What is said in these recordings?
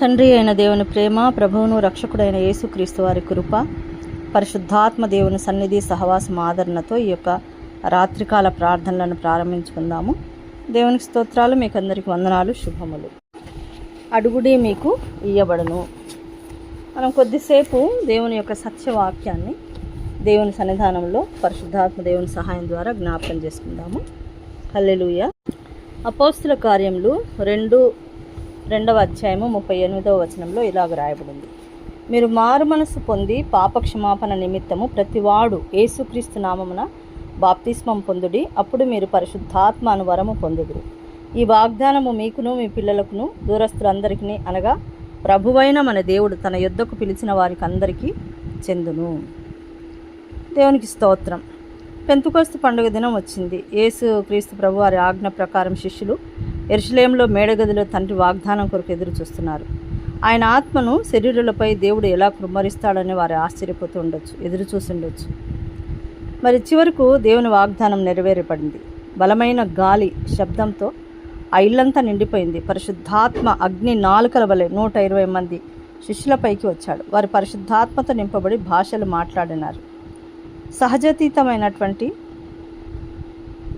తండ్రి అయిన దేవుని ప్రేమ ప్రభువును రక్షకుడైన యేసుక్రీస్తు వారి కృప పరిశుద్ధాత్మ దేవుని సన్నిధి సహవాసం ఆదరణతో ఈ యొక్క రాత్రికాల ప్రార్థనలను ప్రారంభించుకుందాము. దేవునికి స్తోత్రాలు మీకు అందరికి వందనాలు శుభములు. అడుగుడి మీకు ఇయ్యబడను. మనం కొద్దిసేపు దేవుని యొక్క సత్యవాక్యాన్ని దేవుని సన్నిధానంలో పరిశుద్ధాత్మ దేవుని సహాయం ద్వారా జ్ఞాపకం చేసుకుందాము. హల్లెలూయ. అపోస్తుల కార్యములు రెండు రెండవ అధ్యాయము ముప్పై ఎనిమిదవ వచనంలో ఇలాగ రాయబడింది. మీరు మారు మనసు పొంది పాపక్షమాపణ నిమిత్తము ప్రతివాడు యేసుక్రీస్తు నామమున బాప్తిస్మం పొందుడి అప్పుడు మీరు పరిశుద్ధాత్మను వరము పొందుదురు. ఈ వాగ్దానము మీకును మీ పిల్లలకును దూరస్తులందరికీ అనగా ప్రభువైన మన దేవుడు తన యుద్ధకు పిలిచిన వారికి అందరికీ చెందును. దేవునికి స్తోత్రం. పెంతుకోస్తు పండుగ దినం వచ్చింది. యేసు క్రీస్తు ప్రభు వారి ఆజ్ఞ ప్రకారం శిష్యులు ఎరుషలేంలో మేడగదిలో తండ్రి వాగ్దానం కొరకు ఎదురు చూస్తున్నారు. ఆయన ఆత్మను శరీరులపై దేవుడు ఎలా కుమ్మరిస్తాడని వారు ఆశ్చర్యపోతూ ఉండొచ్చు ఎదురు చూస్తుండొచ్చు మరి చివరకు దేవుని వాగ్దానం నెరవేరబడింది. బలమైన గాలి శబ్దంతో ఆ ఇల్లంతా నిండిపోయింది. పరిశుద్ధాత్మ అగ్ని నాలుకల వలె నూట ఇరవై మంది శిష్యులపైకి వచ్చాడు. వారు పరిశుద్ధాత్మతో నింపబడి భాషలు మాట్లాడినారు. సహజతీతమైనటువంటి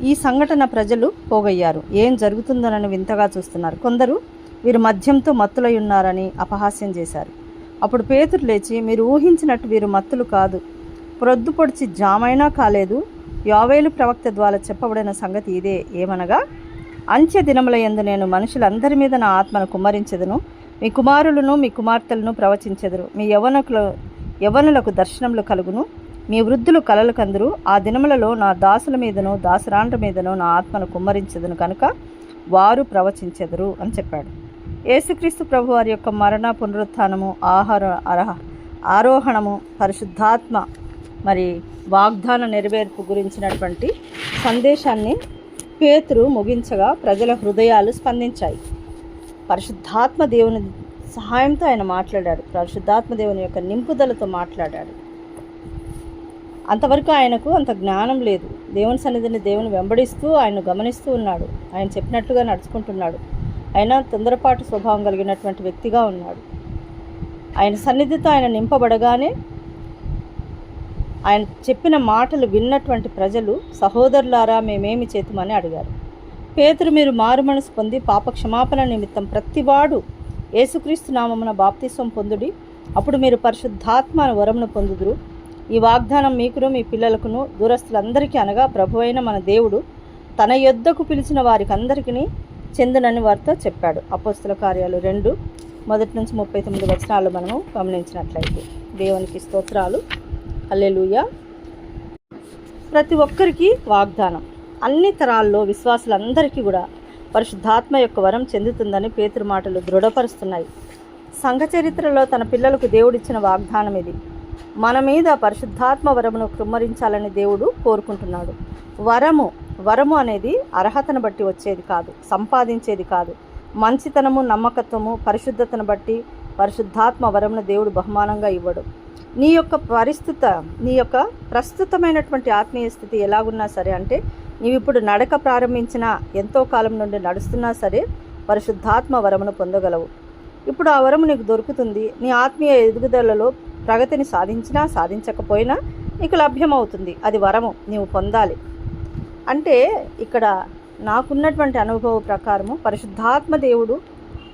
ఈ సంఘటన ప్రజలు పోగయ్యారు. ఏం జరుగుతుందనని వింతగా చూస్తున్నారు. కొందరు వీరు మద్యంతో మత్తులై ఉన్నారని అపహాస్యం చేశారు. అప్పుడు పేతురు లేచి మీరు ఊహించినట్టు వీరు మత్తులు కాదు. ప్రొద్దు పొడిచి జామైనా కాలేదు. యావేలు ప్రవక్త ద్వారా చెప్పబడిన సంగతి ఇదే ఏమనగా అంత్య దినముల ఎందు నేను మనుషులందరి మీద నా ఆత్మను కుమ్మరించెదను. మీ కుమారులను మీ కుమార్తెలను ప్రవచించెదరు. మీ యవనకుల యవనులకు దర్శనములు కలుగును. మీ వృద్ధులు కలలు కందురు ఆ దినములలో నా దాసుల మీదను దాసరాండ్ర మీదను నా ఆత్మను కుమ్మరించదును కనుక వారు ప్రవచించెదరు అని చెప్పాడు. యేసుక్రీస్తు ప్రభు వారి యొక్క మరణ పునరుత్నము ఆహార అరహ ఆరోహణము పరిశుద్ధాత్మ మరి వాగ్దాన నెరవేర్పు గురించినటువంటి సందేశాన్ని పేతురు ముగించగా ప్రజల హృదయాలు స్పందించాయి. పరిశుద్ధాత్మ దేవుని సహాయంతో ఆయన మాట్లాడాడు. పరిశుద్ధాత్మ దేవుని యొక్క నింపుదలతో మాట్లాడాడు. అంతవరకు ఆయనకు అంత జ్ఞానం లేదు. దేవుని సన్నిధిని దేవుని వెంబడిస్తూ ఆయన గమనిస్తూ ఉన్నాడు. ఆయన చెప్పినట్లుగా నడుచుకుంటున్నాడు. ఆయన తొందరపాటు స్వభావం కలిగినటువంటి వ్యక్తిగా ఉన్నాడు. ఆయన సన్నిధితో ఆయన నింపబడగానే ఆయన చెప్పిన మాటలు విన్నటువంటి ప్రజలు సహోదరులారా మేమేమి చేతుమని అడిగారు. పేతురు మీరు మారు మనసు పొంది పాప క్షమాపణ నిమిత్తం ప్రతివాడు యేసుక్రీస్తు నామమున బాప్తిస్వం పొందుడి. అప్పుడు మీరు పరిశుద్ధాత్మ వరమును పొందుదురు. ఈ వాగ్దానం మీకును మీ పిల్లలకును దూరస్తులందరికీ అనగా ప్రభు అయిన మన దేవుడు తన యొద్దకు పిలిచిన వారికి అందరికీ చెందునని వారితో చెప్పాడు. అపోస్తుల కార్యాలు రెండు మొదటి నుంచి ముప్పై తొమ్మిది వచనాలు మనము గమనించినట్లయితే. దేవునికి స్తోత్రాలు. అల్లెలుయ ప్రతి ఒక్కరికి వాగ్దానం. అన్ని తరాల్లో విశ్వాసులందరికీ కూడా పరిశుద్ధాత్మ యొక్క వరం చెందుతుందని పేతురు మాటలు దృఢపరుస్తున్నాయి. సంఘ చరిత్రలో తన పిల్లలకు దేవుడిచ్చిన వాగ్దానం ఇది మన మీద పరిశుద్ధాత్మ వరమును కృమ్మరించాలని దేవుడు కోరుకుంటున్నాడు. వరము వరము అనేది అర్హతను బట్టి వచ్చేది కాదు సంపాదించేది కాదు. మంచితనము నమ్మకత్వము పరిశుద్ధతను బట్టి పరిశుద్ధాత్మ వరమును దేవుడు బహుమానంగా ఇవ్వడు. నీ యొక్క పరిస్థిత నీ యొక్క ప్రస్తుతమైనటువంటి ఆత్మీయ స్థితి ఎలాగున్నా సరే అంటే నీవు ఇప్పుడు నడక ప్రారంభించినా ఎంతో కాలం నుండి నడుస్తున్నా సరే పరిశుద్ధాత్మ వరమును పొందగలవు. ఇప్పుడు ఆ వరము నీకు దొరుకుతుంది. నీ ఆత్మీయ ఎదుగుదలలో ప్రగతిని సాధించినా సాధించకపోయినా నీకు లభ్యమవుతుంది. అది వరము. నీవు పొందాలి. అంటే ఇక్కడ నాకున్నటువంటి అనుభవ ప్రకారము పరిశుద్ధాత్మ దేవుడు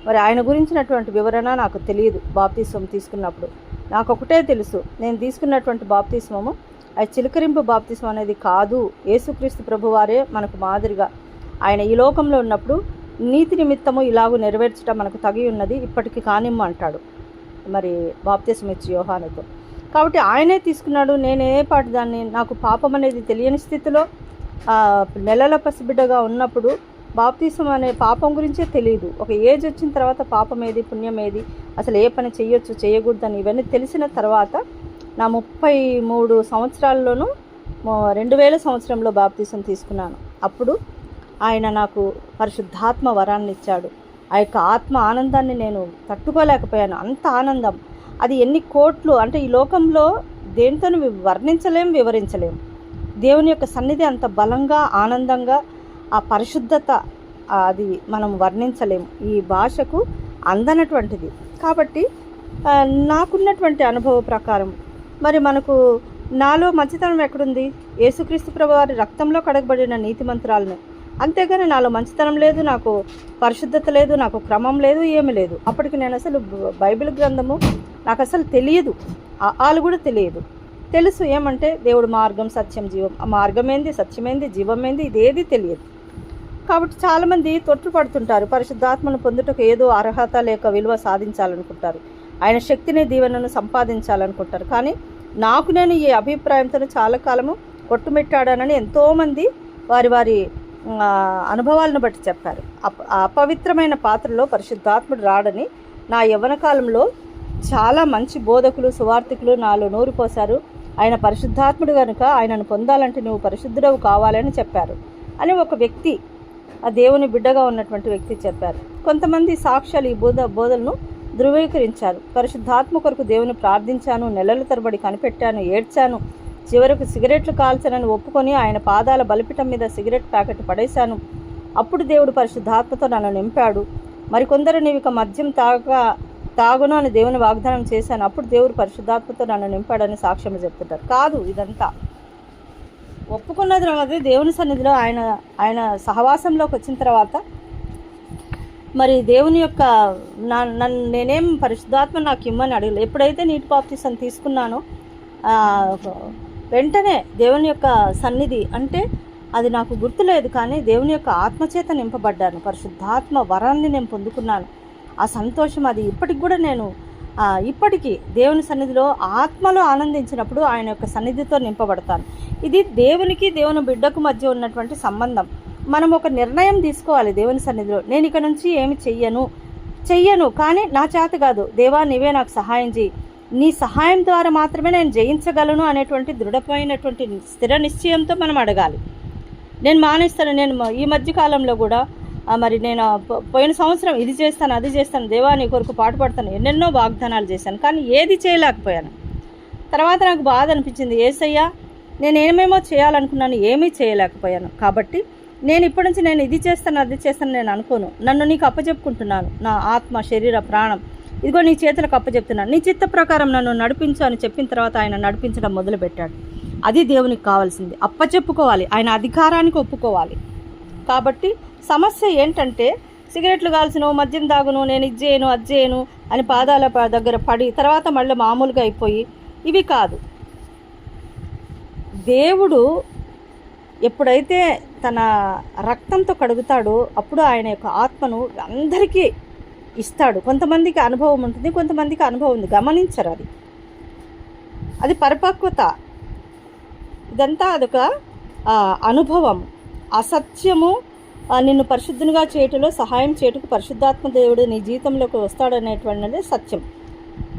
మరి ఆయన గురించినటువంటి వివరణ నాకు తెలియదు బాప్తీసం తీసుకున్నప్పుడు. నాకు ఒకటే తెలుసు. నేను తీసుకున్నటువంటి బాప్తిస్వము అది చిలకరింపు బాప్తీసం అనేది కాదు. యేసుక్రీస్తు ప్రభువారే మనకు మాదిరిగా. ఆయన ఈ లోకంలో ఉన్నప్పుడు నీతి నిమిత్తము ఇలాగూ నెరవేర్చడం మనకు తగి ఉన్నది ఇప్పటికి కానిమ్మ అంటాడు. మరి బాప్తిసం ఇచ్చి యోహానుతో. కాబట్టి ఆయనే తీసుకున్నాడు నేనే పాటు దాన్ని నాకు పాపం అనేది తెలియని స్థితిలో నెలల పసిబిడ్డగా ఉన్నప్పుడు బాప్తీసం అనే పాపం గురించే తెలియదు ఒక ఏజ్ వచ్చిన తర్వాత పాపం ఏది పుణ్యం ఏది అసలు ఏ పని చేయొచ్చు చేయకూడదని ఇవన్నీ తెలిసిన తర్వాత నా ముప్పై మూడు సంవత్సరాల్లోనూ రెండు వేల సంవత్సరంలో బాప్తీసం తీసుకున్నాను. అప్పుడు ఆయన నాకు పరిశుద్ధాత్మ వరాన్ని ఇచ్చాడు. ఆ యొక్క ఆత్మ ఆనందాన్ని నేను తట్టుకోలేకపోయాను. అంత ఆనందం. అది ఎన్ని కోట్లు? అంటే ఈ లోకంలో దేనితోనూ వర్ణించలేం వివరించలేం. దేవుని యొక్క సన్నిధి అంత బలంగా ఆనందంగా ఆ పరిశుద్ధత అది మనం వర్ణించలేము ఈ భాషకు అందనటువంటిది. కాబట్టి నాకున్నటువంటి అనుభవ ప్రకారం మరి మనకు నాలో మంచితనం ఎక్కడుంది? యేసుక్రీస్తు ప్రభు వారి రక్తంలో కడగబడిన నీతిమంతురాలను అంతేగాని నాలో మంచితనం లేదు నాకు పరిశుద్ధత లేదు నాకు క్రమం లేదు ఏమీ లేదు. అప్పటికి నేను అసలు బైబిల్ గ్రంథము నాకు అసలు తెలియదు. వాళ్ళు కూడా తెలియదు. తెలుసు ఏమంటే దేవుడు మార్గం సత్యం జీవం. ఆ మార్గం ఏంది సత్యమేంది జీవం ఏంది ఇదేది తెలియదు. కాబట్టి చాలామంది తొట్టు పడుతుంటారు. పరిశుద్ధాత్మను పొందుటకు ఏదో అర్హత లేక విలువ సాధించాలనుకుంటారు. ఆయన శక్తిని దీవెనను సంపాదించాలనుకుంటారు. కానీ నాకు నేను ఈ అభిప్రాయంతో చాలా కాలము కొట్టుమిట్టాడానని ఎంతోమంది వారి వారి అనుభవాలను బట్టి చెప్పారు. అప అపవిత్రమైన పాత్రలో పరిశుద్ధాత్ముడు రాడని నా యవ్వన కాలంలో చాలా మంచి బోధకులు సువార్థికులు నాలో నూరు పోశారు. ఆయన పరిశుద్ధాత్ముడు కనుక ఆయనను పొందాలంటే నువ్వు పరిశుద్ధుడవు కావాలని చెప్పారు అని ఒక వ్యక్తి ఆ దేవుని బిడ్డగా ఉన్నటువంటి వ్యక్తి చెప్పారు. కొంతమంది సాక్ష్యాలు ఈ బోధ బోధలను ధృవీకరించారు. పరిశుద్ధాత్మ కొరకు దేవుని ప్రార్థించాను నెలల తరబడి కనిపెట్టాను ఏడ్చాను చివరకు సిగరెట్లు కాల్చనని ఒప్పుకొని ఆయన పాదాల బలిపిటం మీద సిగరెట్ ప్యాకెట్ పడేశాను. అప్పుడు దేవుడు పరిశుద్ధాత్మతో నన్ను నింపాడు. మరికొందరు నీవు ఇక మద్యం తాగ తాగును అని దేవుని వాగ్దానం చేశాను. అప్పుడు దేవుడు పరిశుద్ధాత్మతో నన్ను నింపాడని సాక్ష్యం చెప్తుంటారు. కాదు ఇదంతా. ఒప్పుకున్న తర్వాత దేవుని సన్నిధిలో ఆయన ఆయన సహవాసంలోకి వచ్చిన తర్వాత మరి దేవుని యొక్క నా నన్ను నేనేం పరిశుద్ధాత్మ నాకు ఇమ్మని అడగలేదు ఎప్పుడైతే నీటి పాప్తీసం తీసుకున్నానో వెంటనే దేవుని యొక్క సన్నిధి అంటే అది నాకు గుర్తులేదు కానీ దేవుని యొక్క ఆత్మచేత నింపబడ్డాను. పరిశుద్ధాత్మ వరాన్ని నేను పొందుకున్నాను. ఆ సంతోషం అది ఇప్పటికి కూడా నేను ఇప్పటికీ దేవుని సన్నిధిలో ఆత్మలో ఆనందించినప్పుడు ఆయన యొక్క సన్నిధితో నింపబడతాను. ఇది దేవునికి దేవుని బిడ్డకు మధ్య ఉన్నటువంటి సంబంధం. మనం ఒక నిర్ణయం తీసుకోవాలి దేవుని సన్నిధిలో. నేను ఇక నుంచి ఏమి చెయ్యను? చెయ్యను కానీ నా చేత కాదు. దేవా నీవే నాకు సహాయం చేయి నీ సహాయం ద్వారా మాత్రమే నేను జయించగలను అనేటువంటి దృఢమైనటువంటి స్థిర నిశ్చయంతో మనం అడగాలి. నేను మానేస్తాను నేను మ- ఈ మధ్య కాలంలో కూడా మరి నేను పోయిన సంవత్సరం ఇది చేస్తాను అది చేస్తాను దేవా నీ కొరకు పాటు పడతాను ఎన్నెన్నో వాగ్దానాలు చేశాను కానీ ఏది చేయలేకపోయాను. తర్వాత నాకు బాధ అనిపించింది ఏసయ్యా నేను ఏమేమో చేయాలనుకున్నాను ఏమీ చేయలేకపోయాను. కాబట్టి నేను ఇప్పటి నుంచి నేను ఇది చేస్తాను అది చేస్తాను నేను అనుకోను. నన్ను నీకు అప్పచెప్పుకుంటున్నాను నా ఆత్మ శరీర ప్రాణం ఇదిగో నీ చేతులకు అప్పచెప్తున్నాను నీ చిత్త ప్రకారం నన్ను నడిపించు అని చెప్పిన తర్వాత ఆయన నడిపించడం మొదలుపెట్టాడు. అది దేవునికి కావాల్సింది. అప్పచెప్పుకోవాలి ఆయన అధికారానికి ఒప్పుకోవాలి. కాబట్టి సమస్య ఏంటంటే సిగరెట్లు కాల్చును మద్యం తాగును నేను ఇది చేయను అది చేయను అని పాదాల దగ్గర పడి తర్వాత మళ్ళీ మామూలుగా అయిపోయి ఇవి కాదు. దేవుడు ఎప్పుడైతే తన రక్తంతో కడుగుతాడో అప్పుడు ఆయన యొక్క ఆత్మను అందరికీ ఇస్తాడు. కొంతమందికి అనుభవం ఉంటుంది కొంతమందికి అనుభవం ఉంది. గమనించరు అది. అది పరిపక్వత. ఇదంతా అదొక అనుభవం. అసత్యము నిన్ను పరిశుద్ధునిగా చేయటంలో సహాయం చేయుటకు పరిశుద్ధాత్మ దేవుడు నీ జీవితంలోకి వస్తాడనేటువంటిది సత్యం.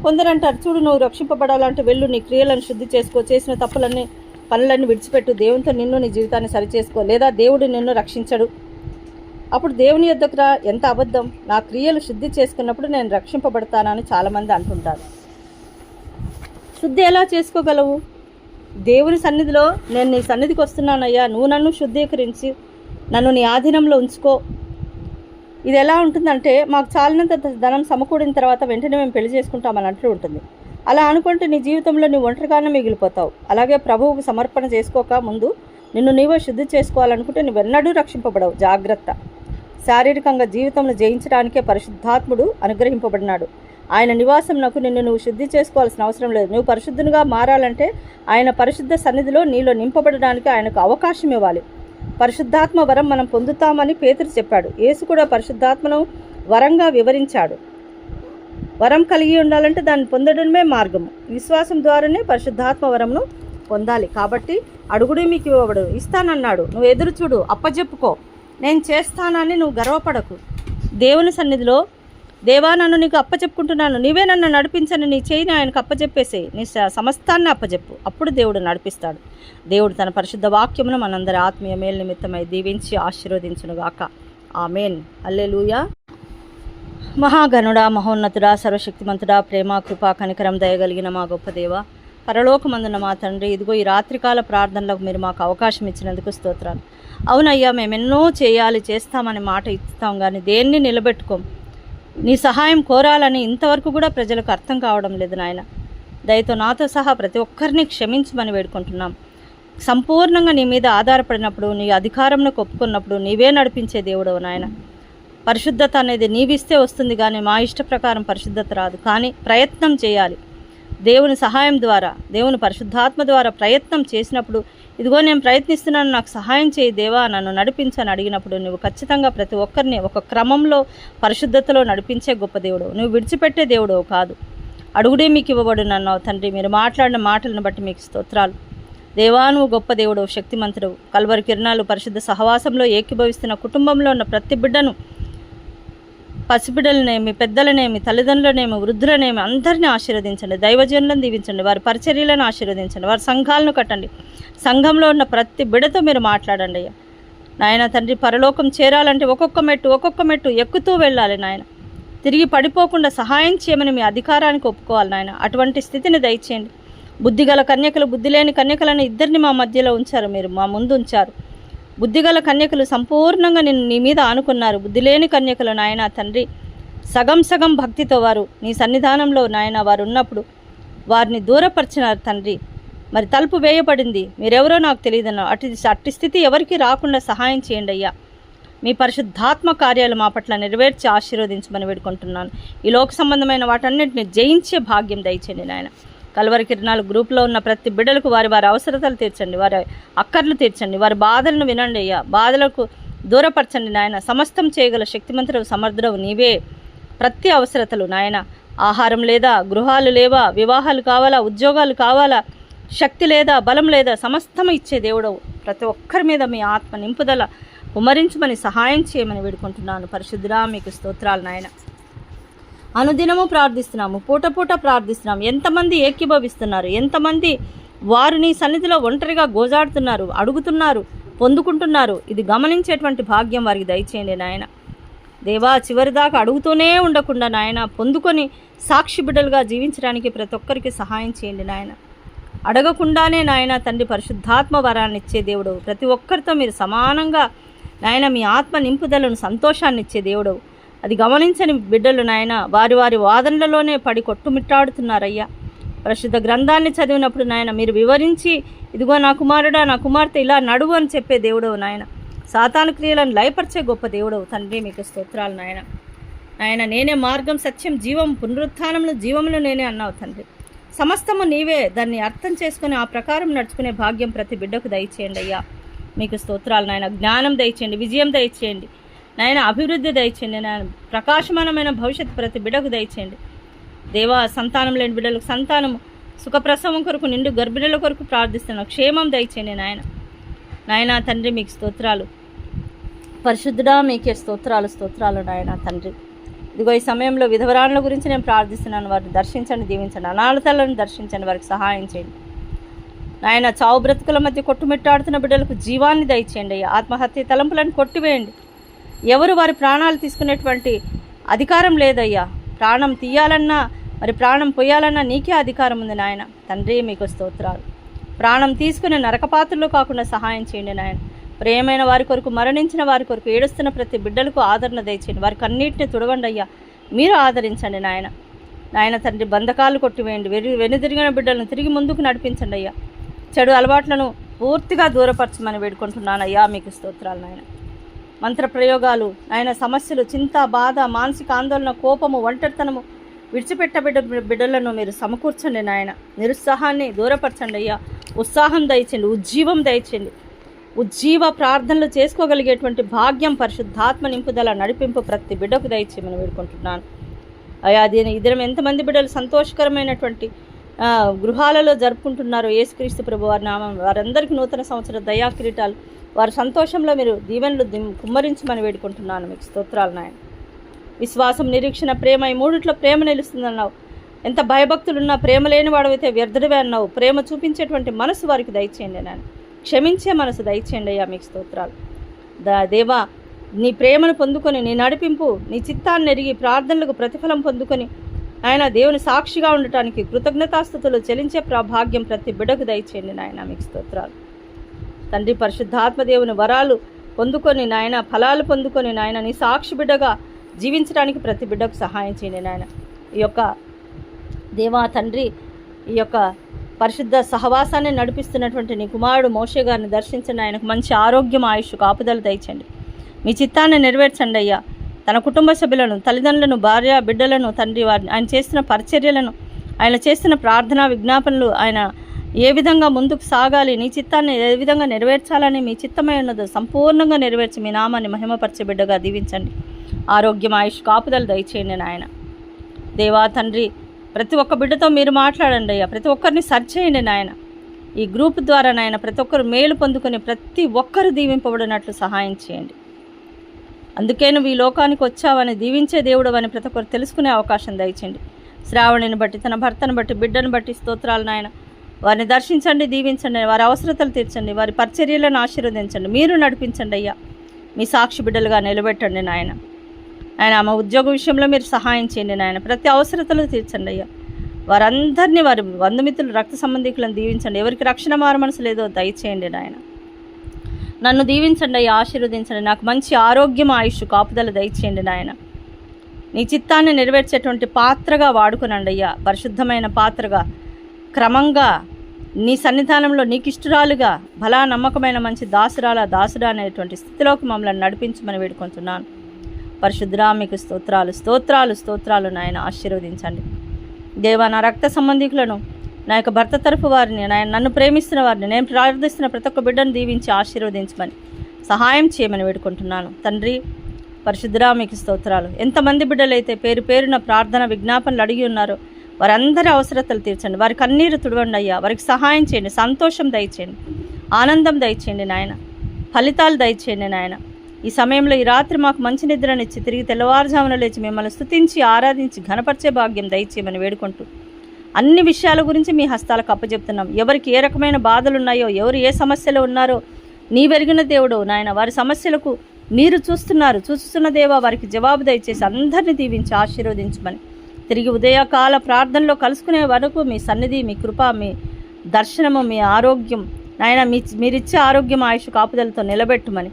కొందరు అంటారు చూడు నువ్వు రక్షింపబడాలంటే వెళ్ళు నీ క్రియలను శుద్ధి చేసుకో చేసిన తప్పులన్నీ పనులన్నీ విడిచిపెట్టు. దేవునితో నిన్ను నీ జీవితాన్ని సరిచేసుకో. లేదా దేవుడు నిన్ను రక్షించడు. అప్పుడు దేవుని యొద్దకు రా ఎంత అబద్ధం? నా క్రియలు శుద్ధి చేసుకున్నప్పుడు నేను రక్షింపబడతానని చాలామంది అంటుంటారు. శుద్ధి ఎలా చేసుకోగలవు? దేవుని సన్నిధిలో నేను నీ సన్నిధికి వస్తున్నానయ్యా నువ్వు నన్ను శుద్ధీకరించి నన్ను నీ ఆధీనంలో ఉంచుకో. ఇది ఎలా ఉంటుందంటే మాకు చాలినంత ధనం సమకూడిన తర్వాత వెంటనే మేము పెళ్ళి చేసుకుంటామని అంటూ ఉంటుంది. అలా అనుకుంటే నీ జీవితంలో నీ ఒంటరిగానే మిగిలిపోతావు. అలాగే ప్రభువుకు సమర్పణ చేసుకోక ముందు నిన్ను నీవే శుద్ధి చేసుకోవాలనుకుంటే నువ్వెన్నడూ రక్షింపబడవు. జాగ్రత్త. శారీరకంగా జీవితంలో జయించడానికే పరిశుద్ధాత్ముడు అనుగ్రహింపబడినాడు. ఆయన నివాసంనకు నిన్ను నువ్వు శుద్ధి చేసుకోవాల్సిన అవసరం లేదు. నువ్వు పరిశుద్ధునిగా మారాలంటే ఆయన పరిశుద్ధ సన్నిధిలో నీలో నింపబడడానికి ఆయనకు అవకాశం ఇవ్వాలి. పరిశుద్ధాత్మ వరం మనం పొందుతామని పేతురు చెప్పాడు. యేసు కూడా పరిశుద్ధాత్మను వరంగా వివరించాడు. వరం కలిగి ఉండాలంటే దాన్ని పొందడమే మార్గము విశ్వాసం ద్వారానే పరిశుద్ధాత్మ వరంను పొందాలి. కాబట్టి అడుగుడు మీకు ఇవ్వబడు. ఇస్తానన్నాడు. నువ్వు ఎదురు చూడు. అప్పజెప్పుకో. నేను చేస్తానని నువ్వు గర్వపడకు. దేవుని సన్నిధిలో దేవా నన్ను నీకు అప్పచెప్పుకుంటున్నాను. నీవే నన్ను నడిపించని నీ చేయిని ఆయనకు అప్పచెప్పేసే నీ స- సమస్తాన్ని అప్పచెప్పు అప్పుడు దేవుడు నడిపిస్తాడు. దేవుడు తన పరిశుద్ధ వాక్యమును మనందరి ఆత్మీయ మేలు నిమిత్తమై దీవించి ఆశీర్వదించునుగాక. ఆమెన్. అల్లెలూయా మహాగణుడా మహోన్నతుడా సర్వశక్తిమంతుడా ప్రేమ కృపా కనికరం దయగలిగిన మా గొప్ప దేవ పరలోకమందున మా తండ్రి ఇదిగో ఈ రాత్రికాల ప్రార్థనలకు మీరు మాకు అవకాశం ఇచ్చినందుకు స్తోత్రాలు. అవునయ్యా మేము ఎన్నో చేయాలి చేస్తామని మాట ఇస్తాం కానీ దేన్ని నిలబెట్టుకోం? నీ సహాయం కోరాలని ఇంతవరకు కూడా ప్రజలకు అర్థం కావడం లేదు నాయన. దయతో నాతో సహా ప్రతి ఒక్కరిని క్షమించమని వేడుకుంటున్నాం. సంపూర్ణంగా నీ మీద ఆధారపడినప్పుడు నీ అధికారంలో ఒప్పుకున్నప్పుడు నీవే నడిపించే దేవుడవు నాయన. పరిశుద్ధత అనేది నీవిస్తే వస్తుంది కానీ మా ఇష్ట ప్రకారం పరిశుద్ధత రాదు. కానీ ప్రయత్నం చేయాలి. దేవుని సహాయం ద్వారా దేవుని పరిశుద్ధాత్మ ద్వారా ప్రయత్నం చేసినప్పుడు ఇదిగో నేను ప్రయత్నిస్తున్నాను నాకు సహాయం చేయి దేవా నన్ను నడిపించని అడిగినప్పుడు నువ్వు ఖచ్చితంగా ప్రతి ఒక్కరిని ఒక క్రమంలో పరిశుద్ధతలో నడిపించే గొప్ప దేవుడు నువ్వు విడిచిపెట్టే దేవుడు కాదు. అడుగుడే మీకు ఇవ్వబడు నన్ను. తండ్రి మీరు మాట్లాడిన మాటలను బట్టి మీకు స్తోత్రాలు. దేవా నువ్వు గొప్ప దేవుడు శక్తిమంతుడు కల్వరి కిరణాలు పరిశుద్ధ సహవాసంలో ఏకీభవిస్తున్న కుటుంబంలో ఉన్న ప్రతి బిడ్డను పసిబిడలనేమి పెద్దలనేమి తల్లిదండ్రులనేమి వృద్ధులనేమి అందరినీ ఆశీర్వదించండి. దైవజనులను దీవించండి. వారి పరిచర్యలను ఆశీర్వదించండి. వారి సంఘాలను కట్టండి. సంఘంలో ఉన్న ప్రతి బిడతో మీరు మాట్లాడండి అయ్యా. నాయన తండ్రి పరలోకం చేరాలంటే ఒక్కొక్క మెట్టు ఒక్కొక్క మెట్టు ఎక్కుతూ వెళ్ళాలి నాయన. తిరిగి పడిపోకుండా సహాయం చేయమని మీ అధికారానికి ఒప్పుకోవాలి నాయన. అటువంటి స్థితిని దయచేయండి. బుద్ధిగల కన్యకలు బుద్ధి లేని కన్యకలను ఇద్దరిని మా మధ్యలో ఉంచారు. మీరు మా ముందు ఉంచారు. బుద్ధిగల కన్యకలు సంపూర్ణంగా నిన్ను నీ మీద ఆనుకున్నారు. బుద్ధి లేని కన్యకలు నాయన తండ్రి. సగం సగం భక్తితో వారు నీ సన్నిధానంలో నాయన వారు ఉన్నప్పుడు వారిని దూరపరిచినారు తండ్రి. మరి తలుపు వేయబడింది. మీరెవరో నాకు తెలియదన్న అటు అట్టి స్థితి ఎవరికి రాకుండా సహాయం చేయండి అయ్యా. మీ పరిశుద్ధాత్మ కార్యాలు మా పట్ల నెరవేర్చి ఆశీర్వదించమని వేడుకుంటున్నాను. ఈ లోక సంబంధమైన వాటన్నింటిని జయించే భాగ్యం దయచేయండి నాయన. కలవరి కిరణాలు గ్రూప్లో ఉన్న ప్రతి బిడ్డలకు వారి వారి అవసరతలు తీర్చండి వారి అక్కర్లు తీర్చండి వారి బాధలను వినండి అయ్యా. బాధలకు దూరపరచండి నాయన. సమస్తం చేయగల శక్తిమంతుడు సమర్థుడవు నీవే. ప్రతి అవసరతలు నాయన. ఆహారం లేదా గృహాలు లేవా వివాహాలు కావాలా ఉద్యోగాలు కావాలా శక్తి లేదా బలం లేదా సమస్తం ఇచ్చే దేవుడవు. ప్రతి ఒక్కరి మీద మీ ఆత్మ నింపుదల కుమరించమని సహాయం చేయమని వేడుకుంటున్నాను. పరిశుద్ధురా మీకు స్తోత్రాలు నాయన. అనుదినము ప్రార్థిస్తున్నాము పూట పూట ప్రార్థిస్తున్నాము. ఎంతమంది ఏకీభవిస్తున్నారు? ఎంతమంది వారిని సన్నిధిలో ఒంటరిగా గోజాడుతున్నారు అడుగుతున్నారు పొందుకుంటున్నారు? ఇది గమనించేటువంటి భాగ్యం వారికి దయచేయండి నాయన. దేవా చివరిదాకా అడుగుతూనే ఉండకుండా నాయన పొందుకొని సాక్షి బిడ్డలుగా జీవించడానికి ప్రతి ఒక్కరికి సహాయం చేయండి నాయన. అడగకుండానే నాయన తండ్రి పరిశుద్ధాత్మ వరాన్ని ఇచ్చే దేవుడు ప్రతి ఒక్కరితో మీరు సమానంగా నాయన మీ ఆత్మ నింపుదలను సంతోషాన్ని ఇచ్చే దేవుడు అది గమనించని బిడ్డలు నాయన వారి వారి వాదనలలోనే పడి కొట్టుమిట్టాడుతున్నారయ్యా. ప్రసిద్ధ గ్రంథాన్ని చదివినప్పుడు నాయన మీరు వివరించి ఇదిగో నా కుమారుడా నా కుమార్తె ఇలా నడువు అని చెప్పే దేవుడవు నాయన. సాతాను క్రియలను లయపరిచే గొప్ప దేవుడవు తండ్రి మీకు స్తోత్రాలు నాయన. నాయన నేనే మార్గం సత్యం జీవం పునరుత్థానములు జీవములు నేనే అన్నావు తండ్రి. సమస్తము నీవే దాన్ని అర్థం చేసుకుని ఆ ప్రకారం నడుచుకునే భాగ్యం ప్రతి బిడ్డకు దయచేయండి అయ్యా. మీకు స్తోత్రాలు నాయన. జ్ఞానం దయచేయండి విజయం దయచేయండి. నాయన అభివృద్ధి దయచేయండి. నాయన ప్రకాశమానమైన భవిష్యత్ ప్రతి బిడకు దయచేయండి. దేవా సంతానం లేని బిడ్డలకు సంతానం సుఖప్రసవం కొరకు నిండు గర్భిణుల కొరకు ప్రార్థిస్తున్నాను క్షేమం దయచేయండి నాయన. నాయన తండ్రి మీకు స్తోత్రాలు. పరిశుద్ధుడా మీకే స్తోత్రాలు స్తోత్రాలు నాయన తండ్రి. ఇదిగో ఈ సమయంలో విధవరాళ్ళ గురించి నేను ప్రార్థిస్తున్నాను. వారిని దర్శించండి దీవించండి అనాథలను దర్శించండి వారికి సహాయం చేయండి. నాయన చావు బ్రతుకుల మధ్య కొట్టుమిట్టాడుతున్న బిడ్డలకు జీవాన్ని దయచేయండి. ఆత్మహత్య తలంపులను కొట్టివేయండి. ఎవరు వారి ప్రాణాలు తీసుకునేటువంటి అధికారం లేదయ్యా. ప్రాణం తీయాలన్నా మరి ప్రాణం పోయాలన్నా నీకే అధికారం ఉంది నాయన. తండ్రి మీకు స్తోత్రాలు. ప్రాణం తీసుకునే నరకపాత్రలు కాకుండా సహాయం చేయండి నాయన. ప్రేమైన వారి కొరకు మరణించిన వారి కొరకు ఏడుస్తున్న ప్రతి బిడ్డలకు ఆదరణ దయచేయండి. వారికి అన్నింటిని తుడవండి అయ్యా. మీరు ఆదరించండి నాయన. నాయన తండ్రి బంధకాలు కొట్టివేయండి. వెను వెనుదిరిగిన బిడ్డలను తిరిగి ముందుకు నడిపించండి అయ్యా. చెడు అలవాట్లను పూర్తిగా దూరపరచమని వేడుకుంటున్నాను అయ్యా మీకు స్తోత్రాలు నాయన. మంత్ర ప్రయోగాలు సమస్యలు చింత బాధ మానసిక ఆందోళన కోపము ఒంటరితనము విడిచిపెట్ట బిడ్డ బిడ్డలను మీరు సమకూర్చండి నాయన. నిరుత్సాహాన్ని దూరపరచండి అయ్యా. ఉత్సాహం దయచండి ఉజ్జీవం దయచండి ఉజ్జీవ ప్రార్థనలు చేసుకోగలిగేటువంటి భాగ్యం పరిశుద్ధాత్మ నింపుదల నడిపింపు ప్రతి బిడ్డకు దయచేయమని వేడుకుంటున్నాను. అయ్యా దీని ఇద్దరం ఎంతమంది బిడ్డలు సంతోషకరమైనటువంటి గృహాలలో జరుపుకుంటున్నారో యేసుక్రీస్తు ప్రభు వారి నామం. వారందరికీ నూతన సంవత్సర దయా కిరీటాలు. వారి సంతోషంలో మీరు దీవెనలు కుమ్మరించమని వేడుకుంటున్నాను మీకు. స్తోత్రాలు నాయన. విశ్వాసం నిరీక్షణ ప్రేమ ఈ మూడిట్లో ప్రేమ నిలుస్తుందన్నావు. ఎంత భయభక్తులున్నా ప్రేమ లేని వాడవైతే వ్యర్థుడివే అన్నావు. ప్రేమ చూపించేటువంటి మనసు వారికి దయచేయండి నేను క్షమించే మనసు దయచేయండి అయ్యా మీకు స్తోత్రాలు. దా దేవా నీ ప్రేమను పొందుకొని నీ నడిపింపు నీ చిత్తాన్ని ఎరిగి ప్రార్థనలకు ప్రతిఫలం పొందుకొని ఆయన దేవుని సాక్షిగా ఉండటానికి కృతజ్ఞతాస్థుతులు చెలించే ప్రాభాగ్యం ప్రతి బిడకు దయచేయండి నాయన మీకు స్తోత్రాలు. తండ్రి పరిశుద్ధాత్మ దేవుని వరాలు పొందుకొని నాయన ఫలాలు పొందుకొని నాయన నీ సాక్షి బిడ్డగా జీవించడానికి ప్రతి బిడ్డకు సహాయం చేయండి నాయన. ఈ యొక్క దేవా తండ్రి ఈ యొక్క పరిశుద్ధ సహవాసాన్ని నడిపిస్తున్నటువంటి నీ కుమారుడు మోషే గారిని దర్శించండి ఆయనకు మంచి ఆరోగ్యం ఆయుష్ కాపుదలు దయచండి మీ చిత్తాన్ని నెరవేర్చండి అయ్యా. తన కుటుంబ సభ్యులను తల్లిదండ్రులను భార్య బిడ్డలను తండ్రి వారిని ఆయన చేస్తున్న పరిచర్యలను ఆయన చేస్తున్న ప్రార్థన విజ్ఞాపనలు ఆయన ఏ విధంగా ముందుకు సాగాలి నీ చిత్తాన్ని ఏ విధంగా నెరవేర్చాలని మీ చిత్తమై ఉన్నదో సంపూర్ణంగా నెరవేర్చి మీ నామాన్ని మహిమపరిచే బిడ్డగా దీవించండి. ఆరోగ్యం ఆయుష్ కాపుదలు దయచేయండి నాయన. దేవా తండ్రి ప్రతి ఒక్క బిడ్డతో మీరు మాట్లాడండి అయ్యా. ప్రతి ఒక్కరిని సర్చ్ చేయండి నాయన. ఈ గ్రూప్ ద్వారా నాయన ప్రతి ఒక్కరు మేలు పొందుకొని ప్రతి ఒక్కరు దీవింపబడినట్లు సహాయం చేయండి. అందుకే నువ్వు ఈ లోకానికి వచ్చావని దీవించే దేవుడు అని ప్రతి ఒక్కరు తెలుసుకునే అవకాశం దయచండి శ్రావణిని బట్టి తన భర్తను బట్టి బిడ్డను బట్టి స్తోత్రాలు నాయన. వారిని దర్శించండి దీవించండి వారి అవసరతలు తీర్చండి వారి పరిచర్యలను ఆశీర్వదించండి. మీరు నడిపించండి అయ్యా. మీ సాక్షి బిడ్డలుగా నిలబెట్టండి నాయన. ఆయన ఆమె ఉద్యోగ విషయంలో మీరు సహాయం చేయండి నాయన. ప్రతి అవసరతలు తీర్చండి అయ్యా. వారందరినీ వారి బంధుమిత్రులు రక్త సంబంధికులను దీవించండి. ఎవరికి రక్షణ మారు మనసు లేదో దయచేయండి నాయన. నన్ను దీవించండి అయ్యా ఆశీర్వదించండి. నాకు మంచి ఆరోగ్యం ఆయుష్ కాపుదల దయచేయండి నాయన. నీ చిత్తాన్ని నెరవేర్చేటువంటి పాత్రగా వాడుకునండి అయ్యా. పరిశుద్ధమైన పాత్రగా క్రమంగా నీ సన్నిధానంలో నీకు ఇష్టరాలుగా బలా నమ్మకమైన మంచి దాసురాల దాసుడా అనేటువంటి స్థితిలోకి మమ్మల్ని నడిపించమని వేడుకుంటున్నాను. పరిశుద్ధరా మీకు స్తోత్రాలు స్తోత్రాలు స్తోత్రాలు నాయన ఆశీర్వదించండి. దేవా నా రక్త సంబంధికులను నా యొక్క భర్త తరఫు వారిని నాయన నన్ను ప్రేమిస్తున్న వారిని నేను ప్రార్థిస్తున్న ప్రతి ఒక్క బిడ్డను దీవించి ఆశీర్వదించమని సహాయం చేయమని వేడుకుంటున్నాను. తండ్రి పరిశుద్ధరా మీకు స్తోత్రాలు. ఎంతమంది బిడ్డలైతే పేరు పేరున ప్రార్థన విజ్ఞాపనలు అడిగి ఉన్నారో వారందరి అవసరతలు తీర్చండి. వారి కన్నీరు తుడవండి అయ్యా. వారికి సహాయం చేయండి. సంతోషం దయచేయండి. ఆనందం దయచేయండి నాయన. ఫలితాలు దయచేయండి నాయన. ఈ సమయంలో ఈ రాత్రి మాకు మంచి నిద్రనిచ్చి తిరిగి తెల్లవారుజామున లేచి మిమ్మల్ని స్థుతించి ఆరాధించి ఘనపరిచే భాగ్యం దయచేయమని వేడుకుంటూ అన్ని విషయాల గురించి మీ హస్తాలకు అప్పచెప్తున్నాం ఎవరికి ఏ రకమైన బాధలు ఉన్నాయో ఎవరు ఏ సమస్యలు ఉన్నారో నీ వెరిగిన దేవుడు నాయన వారి సమస్యలకు మీరు చూస్తున్నారు. చూస్తున్న దేవా వారికి జవాబు దయచేసి అందరినీ దీవించి ఆశీర్వదించమని. తిరిగి ఉదయకాల ప్రార్థనలో కలుసుకునే వరకు మీ సన్నిధి మీ కృప మీ దర్శనము మీ ఆరోగ్యం నాయన మీ మీరిచ్చే ఆరోగ్యం ఆయుష్ కాపుదలతో నిలబెట్టుమని.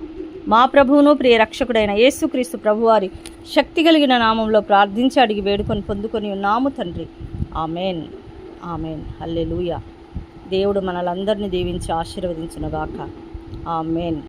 మా ప్రభువును ప్రియ రక్షకుడైన యేసుక్రీస్తు ప్రభువారి శక్తి కలిగిన నామంలో ప్రార్థించి అడిగి వేడుకొని పొందుకొని ఉన్నాము తండ్రి. ఆమెన్. ఆమెన్. హల్లెలూయ. దేవుడు మనలందరినీ దీవించి ఆశీర్వదించునుగాక. ఆమెన్.